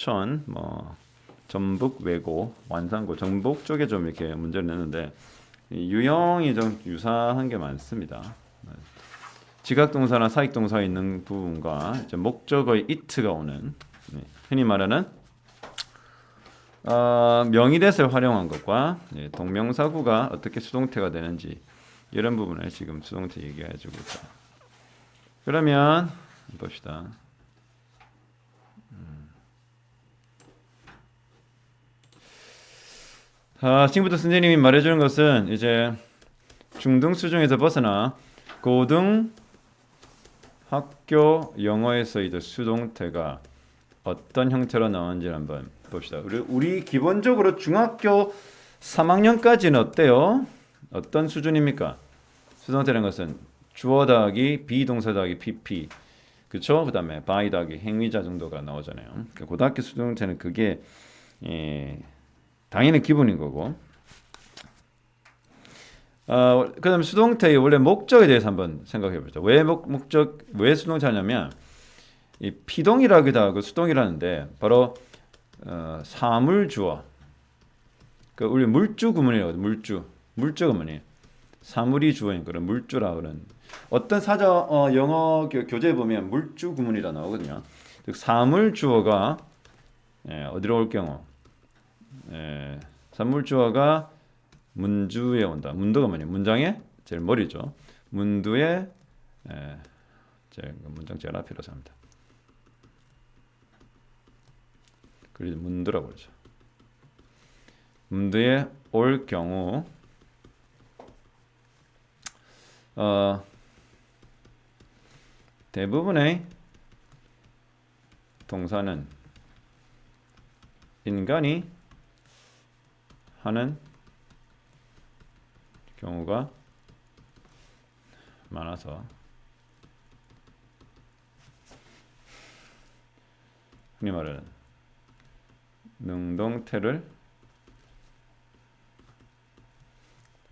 천, 뭐 전북 외고, 완산고, 전북 쪽에 좀 이렇게 문제를 냈는데 이 유형이 좀 유사한 게 많습니다. 지각동사나 사익동사에 있는 부분과 이제 목적어의 it가 오는 네, 흔히 말하는 어, 명의대를 활용한 것과 예, 동명사구가 어떻게 수동태가 되는지 이런 부분을 지금 수동태 얘기해주고 있다. 그러면 봅시다. 아, 지금부터 선생님이 말해주는 것은 이제 중등 수준에서 벗어나 고등 학교 영어에서 이제 수동태가 어떤 형태로 나오는지 한번 봅시다. 우리, 우리 기본적으로 중학교 3학년까지는 어때요? 어떤 수준입니까? 수동태라는 것은 주어 더하기 비동사 더하기 pp 그쵸? 그 다음에 by 더하기 행위자 정도가 나오잖아요. 그러니까 고등학교 수동태는 그게 예, 당연히 기본인 거고. 어, 그다음 수동태의 원래 목적에 대해서 한번 생각해 보죠. 왜 목, 목적 왜 수동태냐면 이 피동이라기도 하고 수동이라는데 바로 어, 사물 주어. 그 우리 물주 구문이거든. 물주. 물주 구문이. 사물이 주어인 거를 물주라 그러는. 어떤 사저 어, 영어 교, 교재에 보면 물주 구문이라 나오거든요. 즉 사물 주어가 예, 어디로 올 경우 예, 산물주어가 문주에 온다. 문도가 뭐냐? 문장의 제일 머리죠. 문두의 예, 제 문장 제일 앞이라고 합니다. 그래서 문두라고 그러죠. 문두에 올 경우 어, 대부분의 동사는 인간이 하는 경우가 많아서 흔히 말하는 능동태를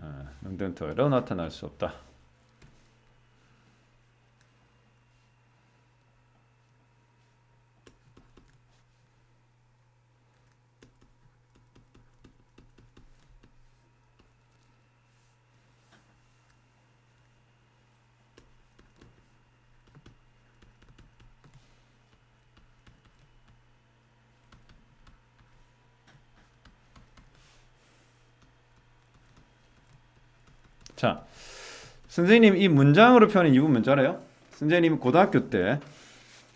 아, 능동태로 나타날 수 없다. 자, 선생님 이 문장으로 표현한 이부 뭔지 알아요? 선생님 고등학교 때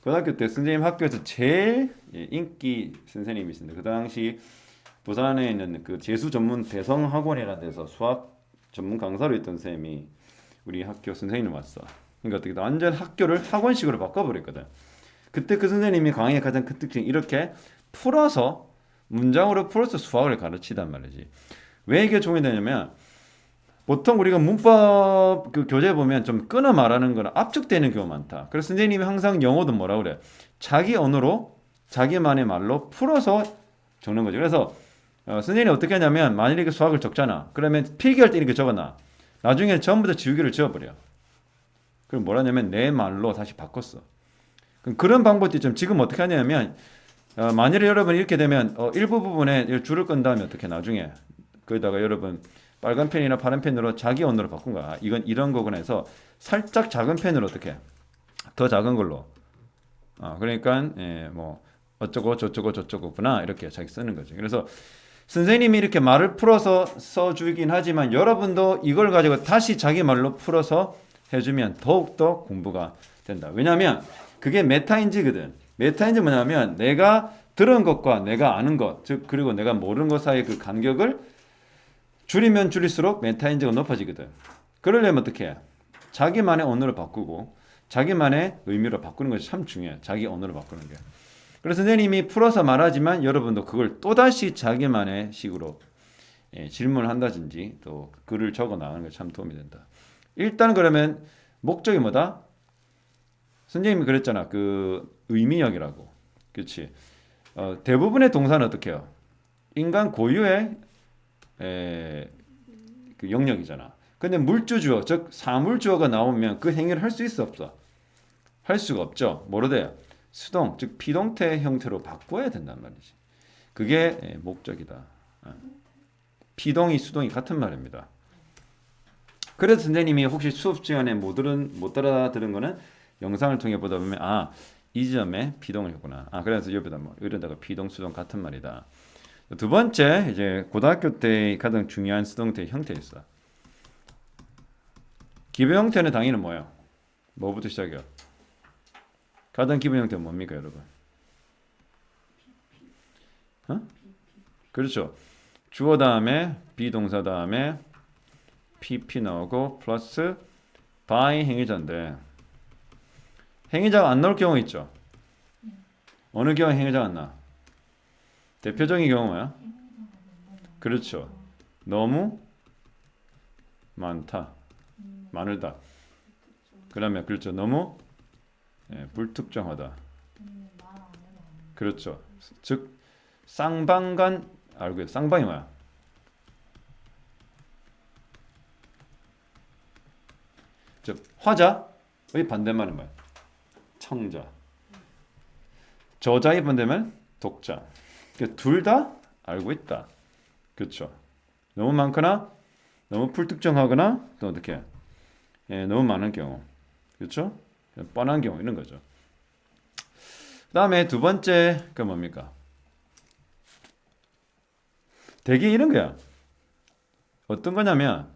고등학교 때 선생님 학교에서 제일 예, 인기 선생님이신데 그 당시 부산에 있는 그 재수 전문 대성 학원이라는 데서 수학 전문 강사로 있던 쌤이 우리 학교 선생님 왔어. 그러니까 어떻게 완전 학교를 학원식으로 바꿔버렸거든. 그때 그 선생님이 강의의 가장 큰 특징이 이렇게 풀어서 문장으로 풀어서 수학을 가르치단 말이지. 왜 이게 종이 되냐면 보통 우리가 문법 그 교재 보면 좀 끊어 말하는 거는 압축되는 경우가 많다. 그래서 선생님이 항상 영어도 뭐라 그래? 자기 언어로 자기만의 말로 풀어서 적는 거죠. 그래서 어, 선생님이 어떻게 하냐면 만일에 수학을 적잖아. 그러면 필기할 때 이렇게 적어놔. 나중에 전부 다 지우개를 지워버려. 그럼 뭐라냐면 내 말로 다시 바꿨어. 그럼 그런 방법도 좀 지금 어떻게 하냐면 어, 만일에 여러분 이렇게 되면 어, 일부 부분에 줄을 끈 다음에 어떻게 나중에 거기다가 여러분 빨간 펜이나 파란 펜으로 자기 언어로 바꾼 거야. 이건 이런 거구나 해서 살짝 작은 펜으로 어떻게 더 작은 걸로. 아 그러니까 예, 뭐 어쩌고 저쩌고 저쩌고구나 이렇게 자기 쓰는 거죠. 그래서 선생님이 이렇게 말을 풀어서 써주긴 하지만 여러분도 이걸 가지고 다시 자기 말로 풀어서 해주면 더욱더 공부가 된다. 왜냐하면 그게 메타인지거든. 메타인지 뭐냐면 내가 들은 것과 내가 아는 것, 즉 그리고 내가 모르는 것 사이의 그 간격을 줄이면 줄일수록 메타인지가 높아지거든. 그러려면 어떻게 해? 자기만의 언어를 바꾸고 자기만의 의미로 바꾸는 것이 참 중요해. 자기 언어를 바꾸는 게. 그래서 선생님이 풀어서 말하지만 여러분도 그걸 또다시 자기만의 식으로 예, 질문을 한다든지 또 글을 적어 나가는 게 참 도움이 된다. 일단 그러면 목적이 뭐다? 선생님이 그랬잖아. 그 의미역이라고. 그렇지. 어, 대부분의 동사는 어떻게 해요? 인간 고유의 에, 그 영역이잖아. 근데 물주주어, 즉 사물주어가 나오면 그 행위를 할 수 있어 없어? 할 수가 없죠. 뭐로 돼? 수동 즉 비동태 형태로 바꿔야 된단 말이지. 그게 예, 목적이다. 아. 비동이 수동이 같은 말입니다. 그래서 선생님이 혹시 수업 시간에 못 들은 못 알아들은 거는 영상을 통해 보다 보면 아 이 점에 비동을 했구나. 아 그래서 옆에다 뭐 이러다가 비동 수동 같은 말이다. 두 번째 이제 고등학교 때 가장 중요한 수동태 형태 있어. 기본 형태는 당연히 뭐예요? 뭐부터 시작해요? 가장 기본 형태는 뭡니까 여러분? 어? 그렇죠. 주어 다음에 비동사 다음에 pp 나오고 플러스 by 행위자인데 행위자가 안 나올 경우 있죠. 어느 경우 행위자가 안 나? 대표적인 경우 뭐야? 그렇죠. 너무 많다. 많을다. 그러면 그렇죠. 너무 예, 불특정하다. 그렇죠. 즉 쌍방간 알고 쌍방이 뭐야? 즉 화자의 반대말은 뭐야? 청자. 저자의 반대말 독자. 둘 다 알고 있다. 그렇죠. 너무 많거나 너무 불특정하거나 또 어떻게? 예, 너무 많은 경우. 그렇죠? 뻔한 경우 이런 거죠. 그다음에 두 번째 그 뭡니까? 대개 이런 거야. 어떤 거냐면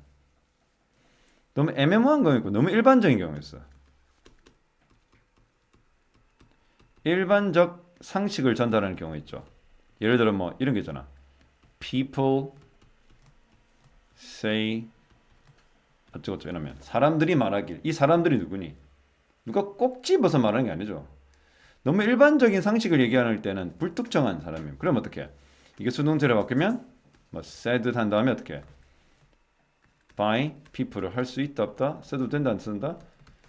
너무 애매모호한 경우 있고 너무 일반적인 경우 있어. 일반적 상식을 전달하는 경우 있죠. 예를 들어 뭐 이런 게 있잖아. People say 어쩌고저쩌고 이러면 사람들이 말하길 이 사람들이 누구니? 누가 꼭 집어서 말하는 게 아니죠. 너무 일반적인 상식을 얘기할 때는 불특정한 사람이에요. 그럼 어떻게? 이게 수동태로 바뀌면 뭐 said 한 다음에 어떻게? by people을 할수 있다 없다 써도 된다 안 쓴다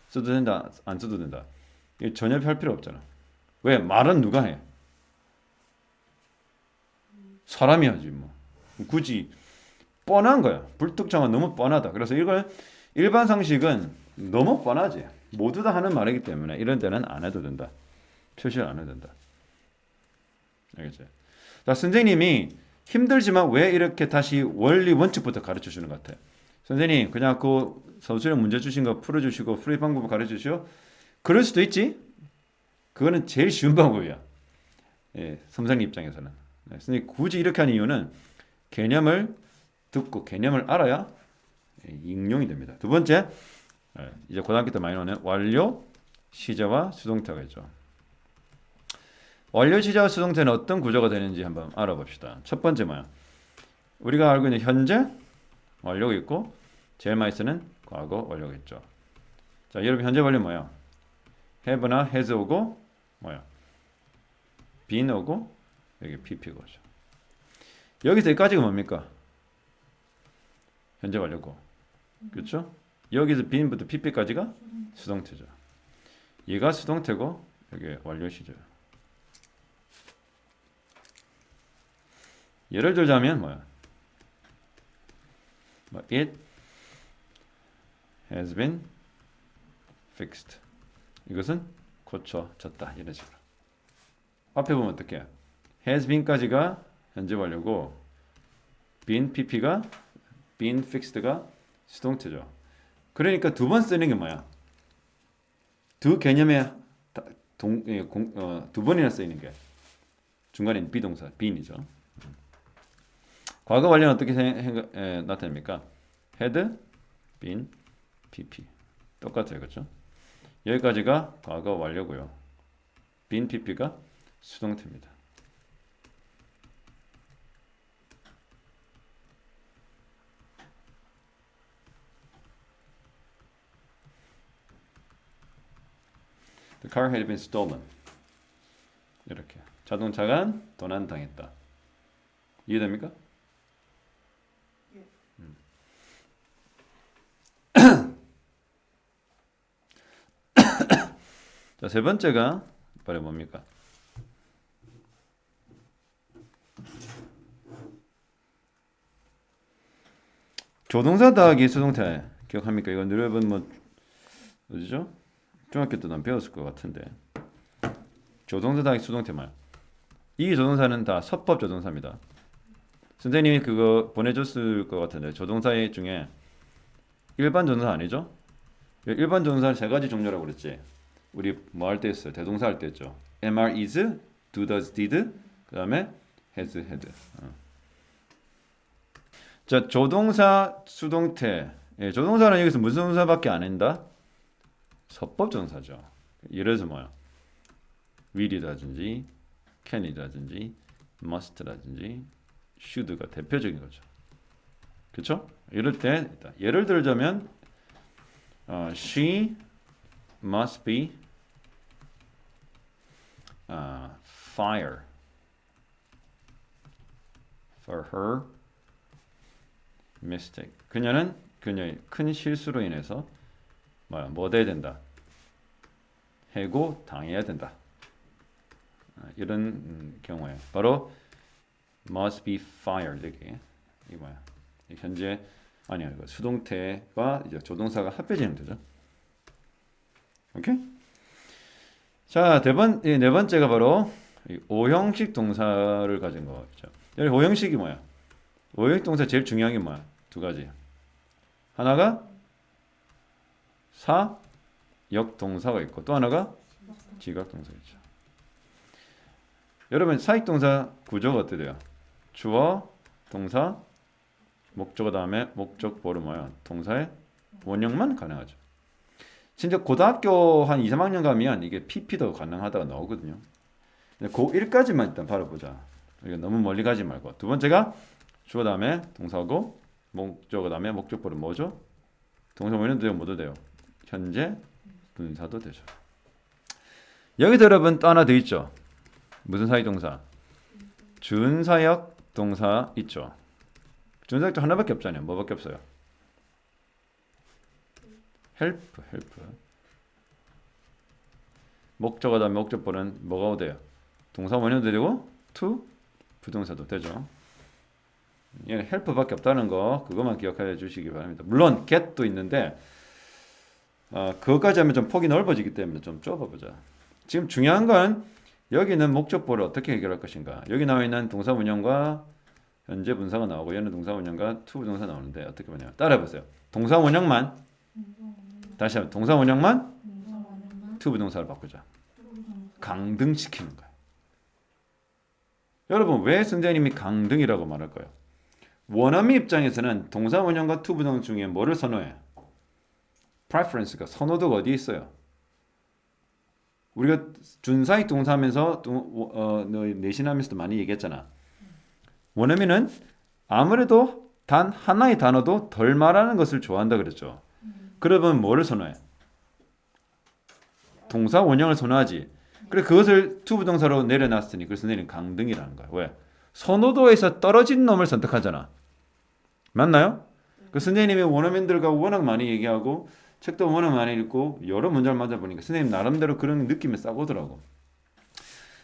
써도 된다 안 써도 된다 전혀 할 필요 없잖아 왜 말은 누가 해 사람이 하지 뭐. 굳이 뻔한 거야 불특정한 너무 뻔하다. 그래서 이걸 일반 상식은 너무 뻔하지. 모두 다 하는 말이기 때문에 이런 데는 안 해도 된다. 표시를 안 해도 된다. 알겠지 자 선생님이 힘들지만 왜 이렇게 다시 원리 원칙부터 가르쳐 주는 것 같아 선생님 그냥 그 서술형 문제 주신 거 풀어 주시고 풀이 방법을 가르쳐 주시오. 그럴 수도 있지. 그거는 제일 쉬운 방법이야. 예, 선생님 입장에서는 네, 선생님 굳이 이렇게 하는 이유는 개념을 듣고 개념을 알아야 예,應용이 됩니다 두 번째 예, 이제 고등학교 때 많이 나오는 완료 시제와 수동태가 있죠 완료 시제와 수동태는 어떤 구조가 되는지 한번 알아봅시다 첫 번째 뭐야 우리가 알고 있는 현재 완료가 있고 제일 많이 쓰는 과거 완료겠죠. 자, 여러분 현재 완료 뭐야? have나 has 오고 뭐야? been 오고 여기 pp가 오죠. 여기서 여기까지가 뭡니까? 현재 완료고. 그렇죠? 여기서 been부터 pp까지가 수동태죠. 얘가 수동태고 여기 완료 시죠. 예를 들자면 뭐야? 뭐 it has been fixed. 이것은 고쳐졌다. 이런 식으로. 앞에 보면 어떻게? Has been까지가 현재 완료고 been pp가 been fixed가 수동태죠. 그러니까 두 번 쓰는 게 뭐야? 두 개념에 동, 예, 공, 어, 두 번이나 쓰이는 게 중간에 비동사 been이죠. 과거 완료는 어떻게 생, 에, 나타냅니까? had been pp 똑같아요, 그렇죠? 여기까지가 과거 완료고요. been pp가 수동태입니다. The car had been stolen. 이렇게 자동차가 도난당했다. 이해됩니까? 자, 세 번째가 바로 뭡니까? 조동사 더하기 수동태 기억합니까? 이건 여러분 뭐 어디죠? 중학교 때는 배웠을 것 같은데 조동사 다음에 수동태 말. 이 조동사는 다 서법 조동사입니다. 선생님이 그거 보내줬을 것 같은데 조동사 중에 일반 조동사 아니죠? 일반 조동사는 세 가지 종류라고 그랬지. 우리 뭐 할 때 했어요? 대동사 할 때 했죠. MR is, do does did, 그 다음에 has had. 어. 자 조동사 수동태. 예, 조동사는 여기서 무슨 동사밖에 안 한다? 서법 조동사죠. 예를 들어서 뭐야? will이라든지 can이라든지 must라든지 should가 대표적인 거죠. 그렇죠? 이럴 때 예를 들자면 어, she must be uh, fire for her mistake. 그녀는 그녀의 큰 실수로 인해서 뭐야 뭐 돼야 된다. 해고 당해야 된다. 아, 이런 음, 경우에 바로 must be fired 이게 이 뭐야 이 현재 아니야 이거 수동태와 이제 조동사가 합해지는 거죠. 오케이? 자, 네, 번, 이네 번째가 바로 이 오형식 동사를 가진 거죠. 여기 오형식이 뭐야? 오형식 동사 제일 중요한 게 뭐야? 두 가지. 하나가 사 역 동사가 있고 또 하나가 지각 동사 있죠. 여러분 사역 동사 구조가 어떻게 돼요? 주어, 동사, 목적어 다음에 목적보를 뭐야? 동사의 원형만 가능하죠. 진짜 고등학교 한 2, 3학년 가면 이게 PP도 가능하다가 나오거든요. 고1까지만 일단 바라보자. 이거 너무 멀리 가지 말고. 두 번째가 주어 다음에 동사고 목적어 다음에 목적보를 뭐죠? 동사 원형도 뭐도 돼요? 현재 분사도 되죠. 여기서 여러분 또 하나 더 있죠. 무슨 사역 동사? 준사역 동사 있죠. 준사역도 하나밖에 없잖아요. 뭐밖에 없어요? help, help. 목적어 다음에 목적보는 뭐가 돼요? 동사 원형도 되고 to 부동사도 되죠. 얘는 help밖에 없다는 거 그것만 기억해 주시기 바랍니다. 물론 get도 있는데 어, 그것까지 하면 좀 폭이 넓어지기 때문에 좀 좁아보자. 지금 중요한 건 여기는 목적보를 어떻게 해결할 것인가. 여기 나와 있는 동사 원형과 현재 분사가 나오고 얘는 동사 원형과 to 부동사 나오는데 어떻게 보냐. 따라해 보세요. 동사 원형만 다시 한번 동사 원형만 to 부동사를 바꾸자. 강등시키는 거예요. 여러분 왜 선생님이 강등이라고 말할까요? 원어민 입장에서는 동사 원형과 to 부동사 중에 뭐를 선호해? Preference가 선호도가 어디에 있어요? 우리가 준사익 동사하면서 또, 어, 너 내신하면서도 많이 얘기했잖아. 원어민은 아무래도 단 하나의 단어도 덜 말하는 것을 좋아한다 그랬죠. 그러면 뭐를 선호해? 동사 원형을 선호하지. 그래 그것을 to 부동사로 내려놨으니 그래서 내린 강등이라는 거야. 왜? 선호도에서 떨어진 놈을 선택하잖아. 맞나요? 그 선생님이 원어민들과 워낙 많이 얘기하고 책도 워낙 많이 읽고 여러 문장을 맞아 보니까 선생님 나름대로 그런 느낌이 싹 오더라고.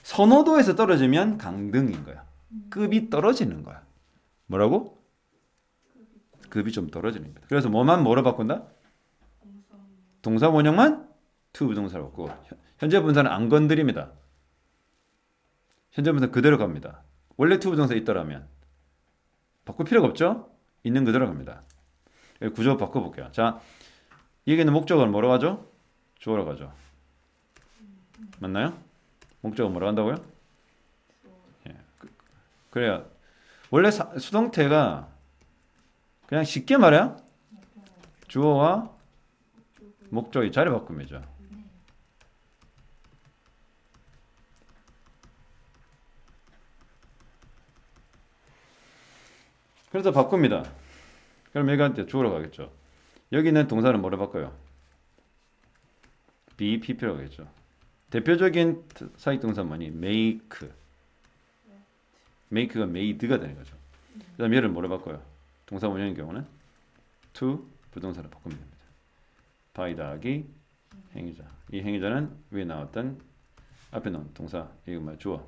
선호도에서 떨어지면 강등인 거야. 급이 떨어지는 거야. 뭐라고? 급이 좀 떨어지는 겁니다. 그래서 뭐만 뭐로 바꾼다? 동사 원형만 to 부동사로 바꾸고 현재 분사는 안 건드립니다. 현재 분사 그대로 갑니다. 원래 to 부동사 있더라면 바꿀 필요가 없죠? 있는 그대로 갑니다. 구조 바꿔볼게요. 자, 여기는 목적어는 뭐로 가죠? 주어로 가죠. 맞나요? 목적어 뭐로 간다고요? 예. 그, 그래야 원래 사, 수동태가 그냥 쉽게 말해 주어와 목적이 자리 바꿈이죠. 그래서 바꿉니다. 그럼 여기한테 주어로 가겠죠. 여기는 동사는 뭐로 바꿔요? be, pp로 가겠죠. 대표적인 사익 동사 뭐니? make. make가 made가 되는 거죠. 그다음 얘를 뭐로 바꿔요? 동사 원형인 경우는 to 부동사로 바꾸면 됩니다. by 더하기 행위자. 이 행위자는 위에 나왔던 앞에 나온 동사 이거 뭐 주어.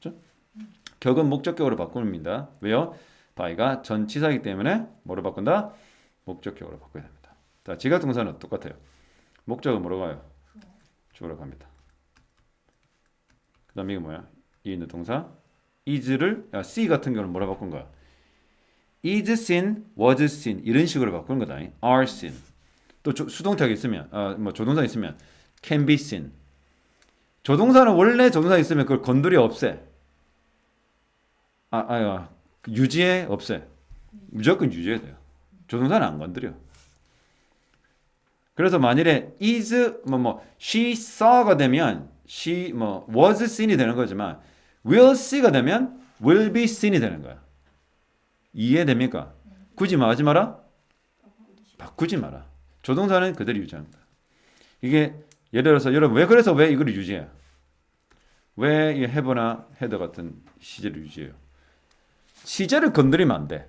그렇죠? 격은 목적격으로 바꿉니다. 왜요? by가 전치사이기 때문에 뭐로 바꾼다? 목적격으로 바꿔야 됩니다. 자, 지각 동사는 똑같아요. 목적은 뭐로 가요? 주어로 갑니다. 그 다음에 이게 뭐야? 이 있는 동사 is를 야, see 같은 경우는 뭐라 바꾼 거야? is seen, was seen 이런 식으로 바꾸는 거다. are seen. 또 조, 수동태가 있으면 아, 뭐 조동사 있으면 can be seen. 조동사는 원래 조동사 있으면 그걸 건드려 없애. 아, 아, 아 유지해 없애. 무조건 유지해야 돼요. 조동사는 안 건드려. 그래서 만일에 is 뭐뭐 she saw가 되면 she 뭐 was seen이 되는 거지만 will see가 되면 will be seen이 되는 거야. 이해됩니까? 굳이 뭐 하지 마라? 바꾸지 마라. 조동사는 그대로 유지합니다. 이게 예를 들어서 여러분 왜 그래서 왜 이걸 유지해요? 왜이 have나 had 같은 시제를 유지해요? 시제를 건드리면 안 돼.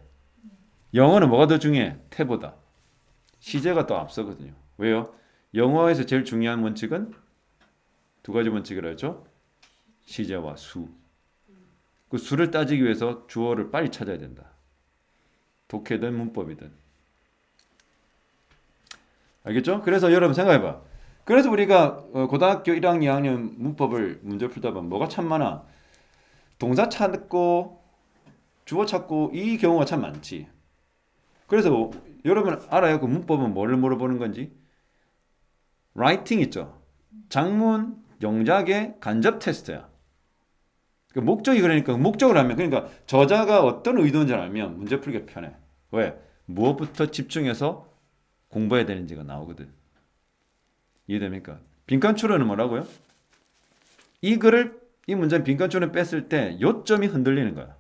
영어는 뭐가 더 중요해? 태보다. 시제가 더 앞서거든요. 왜요? 영어에서 제일 중요한 원칙은 두 가지 원칙이라 했죠. 시제와 수. 그 수를 따지기 위해서 주어를 빨리 찾아야 된다. 독해든 문법이든. 알겠죠? 그래서 여러분 생각해봐. 그래서 우리가 어, 고등학교 1학년, 2학년 문법을 문제 풀다 보면 뭐가 참 많아? 동사 찾고 주어 찾고 이 경우가 참 많지. 그래서 여러분 알아요? 그 문법은 뭐를 물어보는 건지? 라이팅 있죠. 장문, 영작의 간접 테스트야. 그 목적이 그러니까 목적을 하면 그러니까 저자가 어떤 의도인지 알면 문제 풀기 편해. 왜? 무엇부터 집중해서 공부해야 되는지가 나오거든. 이해됩니까? 빈칸 추론은 뭐라고요? 이 글을 이 문제 빈칸 추론 뺐을 때 요점이 흔들리는 거야.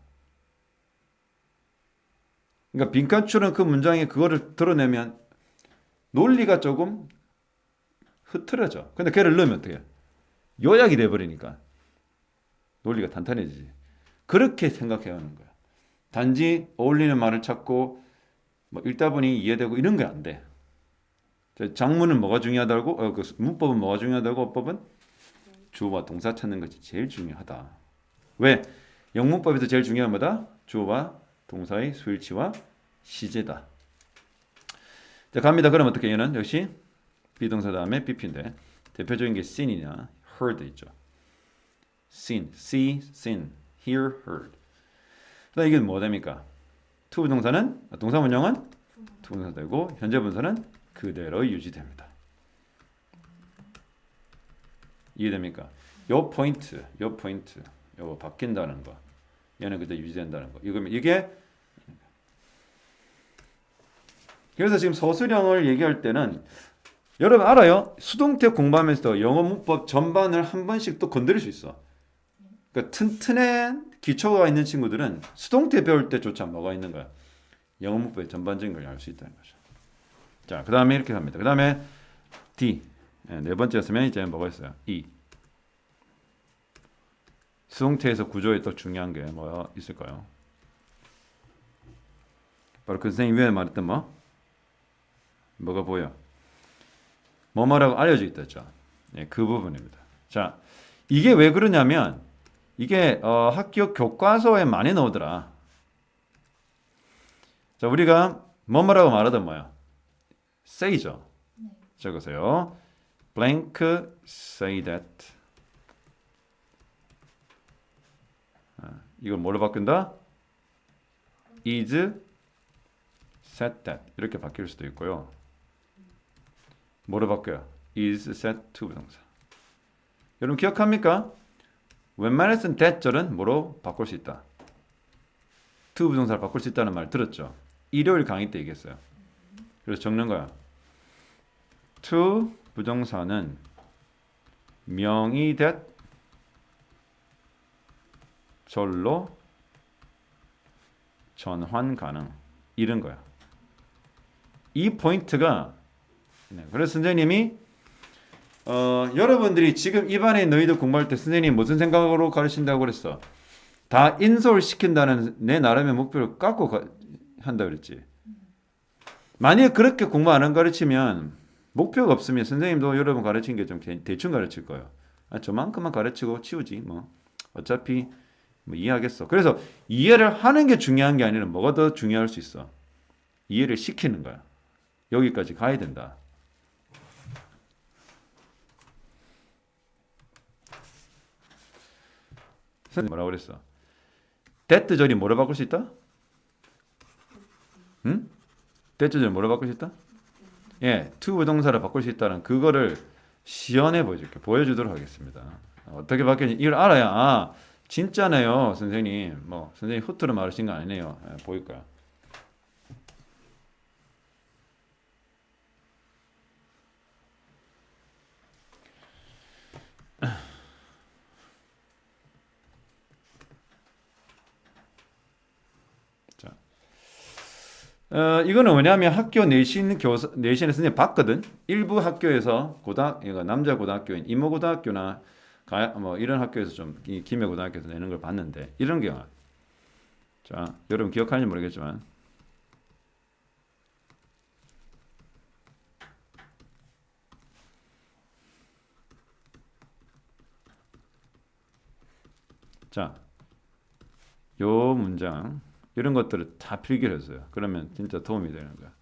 그러니까 빈칸 추론 그 문장에 그거를 드러내면 논리가 조금 흐트러져. 근데 걔를 넣으면 어떻게? 요약이 돼 버리니까 논리가 탄탄해지지. 그렇게 생각해야 하는 거야. 단지 어울리는 말을 찾고 뭐 읽다 보니 이해되고 이런 게 안 돼. 장문은 뭐가 중요하다고? 어, 그 문법은 뭐가 중요하다고? 어법은 주어와 동사 찾는 것이 제일 중요하다. 왜? 영문법에서 제일 중요한 뭐다? 주어와 동사의 수일치와 시제다. 자, 갑니다. 그럼 어떻게 얘는 역시 비동사 다음에 BP인데 대표적인 게 seen이냐 heard 있죠. seen, see, seen, hear, heard. 그다음 이게 뭐 됩니까? to 부동사는 동사 원형은 to 부동사 되고 현재 분사는 그대로 유지됩니다. 이해됩니까? 요 포인트, 요 포인트, 요거 바뀐다는 거, 얘는 그대로 유지된다는 거. 이거면 이게 그래서 지금 서술형을 얘기할 때는 여러분 알아요? 수동태 공부하면서 영어 문법 전반을 한 번씩 또 건드릴 수 있어. 그러니까 튼튼한 기초가 있는 친구들은 수동태 배울 때조차 뭐가 있는 거야? 영어 문법의 전반적인 걸 알 수 있다는 거죠. 자, 그 다음에 이렇게 갑니다. 그 다음에 D 네, 네 번째였으면 이제 뭐가 있어요? E 수동태에서 구조에 또 중요한 게 뭐가 있을까요? 바로 그 선생님 위에 말했던 뭐? 뭐가 보여? 뭐뭐라고 알려져 있다죠. 네, 그 부분입니다. 자, 이게 왜 그러냐면 이게 어, 학교 교과서에 많이 나오더라. 자, 우리가 뭐뭐라고 말하던 뭐야? say죠. 네. 적으세요. blank say that. 이걸 뭘로 바꾼다? is said that 이렇게 바뀔 수도 있고요. 뭐로 바뀌어요? is said to 부동사. 여러분 기억합니까? 웬만해서는 that절은 뭐로 바꿀 수 있다. to 부동사를 바꿀 수 있다는 말 들었죠? 일요일 강의 때 얘기했어요. 그래서 적는 거야. to 부정사는 명이 됐 절로 전환 가능 이런 거야. 이 포인트가 네, 그래서 선생님이 어, 여러분들이 지금 입안에 너희들 공부할 때 선생님 무슨 생각으로 가르친다고 그랬어? 다 인솔 시킨다는 내 나름의 목표를 깎고 가, 한다 그랬지. 만약 그렇게 공부 안 가르치면 목표가 없으면 선생님도 여러분 가르친 게 좀 대충 가르칠 거예요. 아, 저만큼만 가르치고 치우지 뭐 어차피 뭐 이해하겠어. 그래서 이해를 하는 게 중요한 게 아니라 뭐가 더 중요할 수 있어. 이해를 시키는 거야. 여기까지 가야 된다. 뭐라고 그랬어? that 절이 뭐로 바꿀 수 있다? 응? that 절 뭐로 바꿀 수 있다? 예, to 부동사로 바꿀 수 있다는 그거를 시연해 보여줄게 보여주도록 하겠습니다. 어떻게 바뀌는지 이걸 알아야 아 진짜네요 선생님 뭐 선생님 후트로 말하신 거 아니네요 예, 보일 거야. 어, 이거는 뭐냐면 학교 내신 교사 내신에 선생님 봤거든. 일부 학교에서 고등 남자 고등학교인 이모 고등학교나 가, 뭐 이런 학교에서 좀이 김해 고등학교에서 내는 걸 봤는데 이런 경우. 자, 여러분 기억하는지 모르겠지만 자, 요 문장 이런 것들을 다 필기를 했어요. 그러면 진짜 도움이 되는 거야.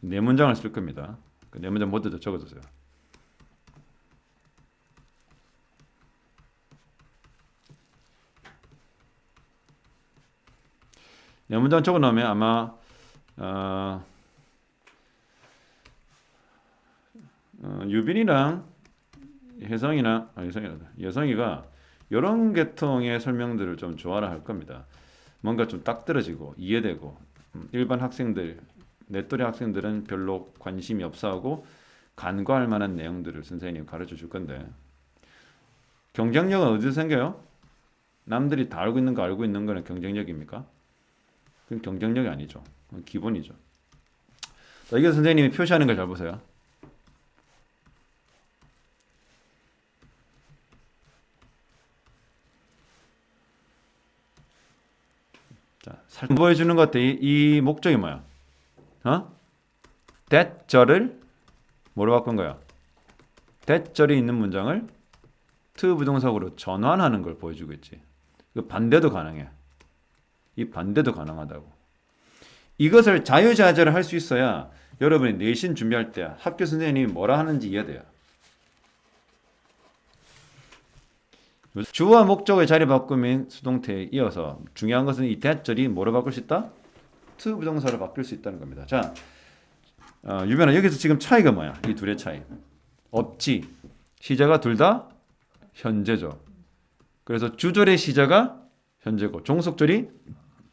네 문장을 쓸 겁니다. 그 네 문장 모두 다 적어주세요. 네 문장 적어 놓으면 아마 어, 어, 유빈이랑 혜성이나 아, 혜성이라 여성이가 이런 계통의 설명들을 좀 좋아라 할 겁니다. 뭔가 좀 딱 떨어지고 이해되고 음, 일반 학생들 내 또래 학생들은 별로 관심이 없어하고 간과할 만한 내용들을 선생님이 가르쳐 줄 건데 경쟁력은 어디서 생겨요? 남들이 다 알고 있는 거 알고 있는 거는 경쟁력입니까? 그건 경쟁력이 아니죠. 그건 기본이죠. 자, 이게 선생님이 표시하는 걸 잘 보세요. 자, 살 보여주는 것도 이, 이 목적이 뭐야? 어? that절을 뭐로 바꾼 거야? that절이 있는 문장을 to 부동사로 전환하는 걸 보여주고 있지. 그 반대도 가능해. 이 반대도 가능하다고. 이것을 자유자재로 할 수 있어야 여러분이 내신 준비할 때 학교 선생님이 뭐라 하는지 이해돼요. 주어와 목적의 자리 바꾸면 수동태에 이어서 중요한 것은 이 대절이 뭐로 바꿀 수 있다? To 부동사로 바뀔 수 있다는 겁니다. 자, 어, 유변아 여기서 지금 차이가 뭐야? 이 둘의 차이. 없지. 시제가 둘 다 현재죠. 그래서 주절의 시제가 현재고 종속절이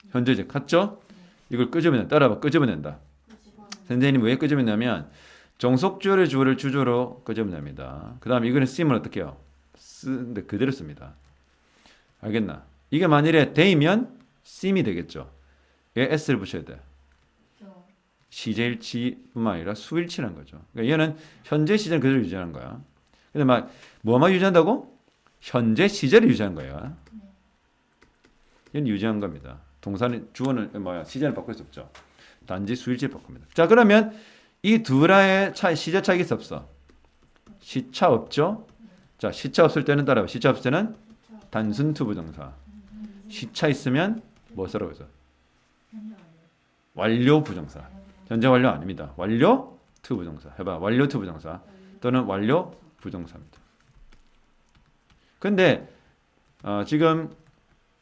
현재죠. 같죠? 이걸 끄집어내 따라봐. 끄집어낸다. 선생님 왜 끄집어내냐면 종속절의 주어를 주조로 끄집어냅니다. 그 다음에 이거는 쓰임을 어떻게 해요? 쓰는데 그대로 씁니다. 알겠나? 이게 만일에 대이면 씀이 되겠죠. 왜 s를 붙여야 돼? 시제일치뿐만 아니라 수일치라는 거죠. 그러니까 얘는 현재 시제는 그대로 유지하는 거야. 근데 막 뭐만 유지한다고? 현재 시제를 유지하는 거야. 얘는 유지한 겁니다. 동사는 주어는 뭐야? 시제를 바꿀 수 없죠. 단지 수일치를 바꿉니다. 자 그러면 이 둘의 차이 시제 차이가 있어 없어? 시차 없죠? 자, 시차 없을 때는 따라봐. 시차 없을 때는 단순 투 부정사. 시차 있으면 뭐 쓰라고 해서? 완료 부정사. 현재 완료 아닙니다. 완료 투 부정사. 해봐. 완료 투 부정사. 또는 완료 부정사입니다. 근데 어, 지금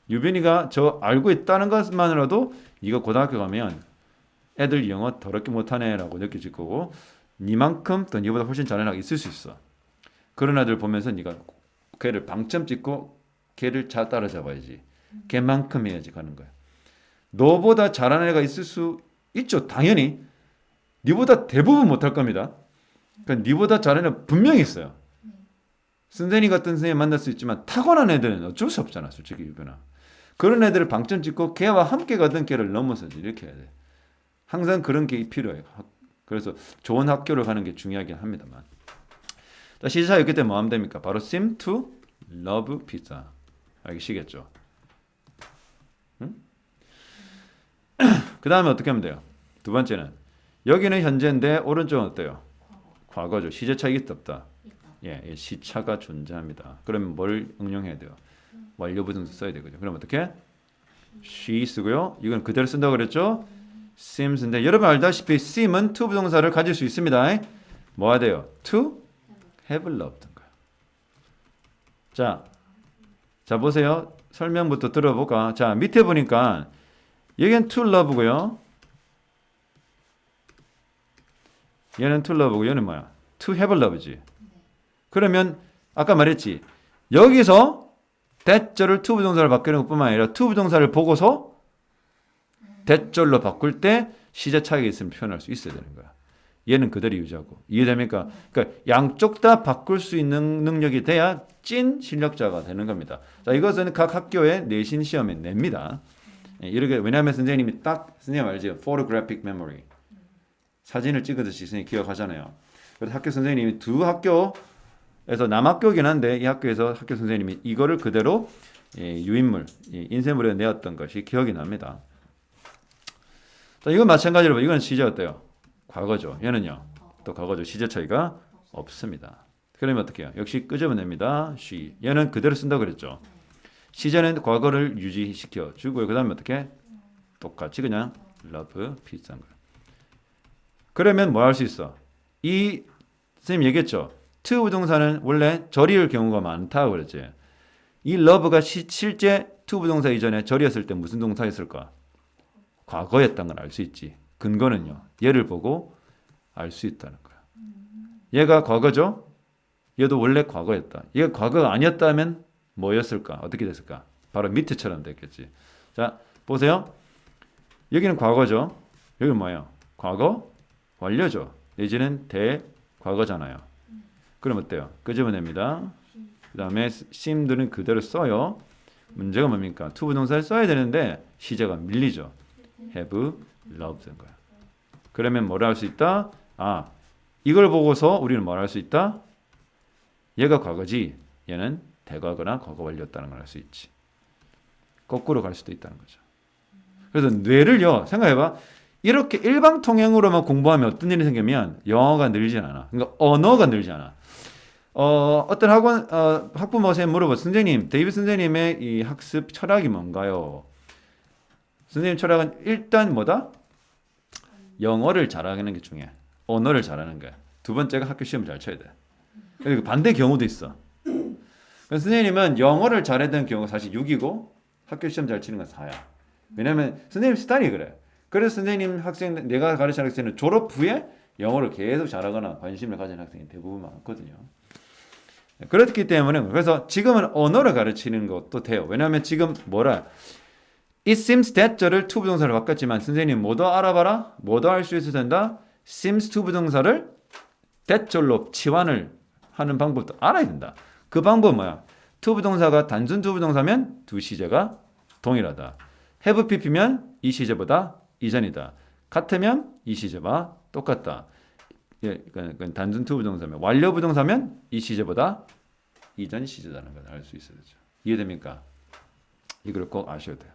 유빈이가 저 알고 있다는 것만으로도 이거 고등학교 가면 애들 영어 더럽게 못하네라고 느껴질 거고 니만큼 또 니보다 훨씬 잘하는 애가 있을 수 있어. 그런 애들 보면서 네가 걔를 방점 찍고 걔를 잘 따라잡아야지. 걔만큼 해야지 가는 거야. 너보다 잘하는 애가 있을 수 있죠. 당연히. 네보다 대부분 못할 겁니다. 그러니까 네보다 잘하는 애 분명히 있어요. 선생님 같은 선생님 만날 수 있지만 타고난 애들은 어쩔 수 없잖아. 솔직히 유변아. 그런 애들을 방점 찍고 걔와 함께 가던 걔를 넘어서지 이렇게 해야 돼. 항상 그런 게 필요해요. 그래서 좋은 학교를 가는 게 중요하긴 합니다만. 자, 시제차 있기 때문에 뭐 하면 됩니까? 바로 seem to love pizza. 알겠시겠죠? 응? 그 다음에 어떻게 하면 돼요? 두 번째는 여기는 현재인데 오른쪽은 어때요? 과거죠. 시제차이기 없다. 예, 예, 시차가 존재합니다. 그러면 뭘 응용해야 돼요? 완료 부등사 써야 되거든요. 그럼 어떻게? she 쓰고요. 이건 그대로 쓴다고 그랬죠? seems인데 여러분 알다시피 seem은 to 부동사를 가질 수 있습니다. 뭐 해야 돼요? to have loved. 자, 자 보세요. 설명부터 들어볼까? 자 밑에 보니까 여기는 to love고요. 얘는 to love고 얘는 뭐야? to have love지. 그러면 아까 말했지. 여기서 대절을 to 부동사를 바꾸는 것뿐만 아니라 to 부동사를 보고서 대절로 바꿀 때 시제 차이가 있으면 표현할 수 있어야 되는 거야. 얘는 그대로 유지하고 이해됩니까? 그러니까 양쪽 다 바꿀 수 있는 능력이 돼야 찐 실력자가 되는 겁니다. 자 이것은 각 학교의 내신 시험에 냅니다. 예, 이렇게 왜냐하면 선생님이 딱 선생님 알지? photographic memory 사진을 찍으듯이 선생님 기억하잖아요. 그래서 학교 선생님이 두 학교에서 남학교긴 한데 이 학교에서 학교 선생님이 이거를 그대로 예, 유인물, 예, 인쇄물에 내었던 것이 기억이 납니다. 자, 이건 마찬가지로 이건 시제 어때요? 과거죠. 얘는요. 또 과거죠. 시제 차이가 없습니다. 그러면 어떻게 해요? 역시 끄집어냅니다. she. 얘는 그대로 쓴다고 그랬죠. 시제는 과거를 유지시켜 주고요. 그 다음에 어떻게? 똑같이 그냥 love 비슷한 거예요. 그러면 뭐 할 수 있어? 이 선생님 얘기했죠. to 부동사는 원래 절이을 경우가 많다고 그랬지. 이 love가 시, 실제 to 부동사 이전에 절이었을 때 무슨 동사였을까? 과거였다는 걸알 수 있지. 근거는요. 얘를 보고 알 수 있다는 거야. 얘가 과거죠? 얘도 원래 과거였다. 얘가 과거가 아니었다면 뭐였을까? 어떻게 됐을까? 바로 밑에처럼 됐겠지. 자, 보세요. 여기는 과거죠. 여기는 뭐예요? 과거 완료죠. 내지는 대과거잖아요. 그럼 어때요? 끄집어냅니다. 그 다음에 심들은 그대로 써요. 문제가 뭡니까? 투 부동사를 써야 되는데 시제가 밀리죠. have loved 된 거야. 그러면 뭐를 할수 있다? 아, 이걸 보고서 우리는 뭘할수 있다? 얘가 과거지. 얘는 대과거나 과거 완료였다는 걸 알 수 있지. 거꾸로 갈 수도 있다는 거죠. 그래서 뇌를요, 생각해봐. 이렇게 일방 통행으로만 공부하면 어떤 일이 생기면 영어가 늘지 않아. 그러니까 언어가 늘지 않아. 어, 어떤 학원, 어, 학부모 선생님 물어봐. 선생님, 데이비 선생님의 이 학습 철학이 뭔가요? 선생님 철학은 일단 뭐다? 영어를 잘하는 게 중요해. 언어를 잘하는 거야. 두 번째가 학교 시험을 잘 쳐야 돼. 그리고 반대 경우도 있어. 선생님은 영어를 잘해야 되는 경우가 사실 6이고 학교 시험 잘 치는 건 4야. 왜냐면 선생님 스타일이 그래. 그래서 선생님 학생 내가 가르치는 학생은 졸업 후에 영어를 계속 잘하거나 관심을 가진 학생이 대부분 많거든요. 그렇기 때문에 그래서 지금은 언어를 가르치는 것도 돼요. 왜냐하면 지금 뭐라 It seems that절을 to 부동사로 바꿨지만 선생님 뭐더 알아봐라? 뭐더 할 수 있어야 된다? seems to 부동사를 that절로 치환을 하는 방법도 알아야 된다. 그 방법은 뭐야? to 부동사가 단순 to 부동사면 두 시제가 동일하다. have pp면 이 시제보다 이전이다. 같으면 이 시제와 똑같다. 예, 그러니까 단순 to 부동사면 완료 부동사면 이 시제보다 이전 시제라는 걸 알 수 있어야 되죠. 이해됩니까? 이걸 꼭 아셔야 돼요.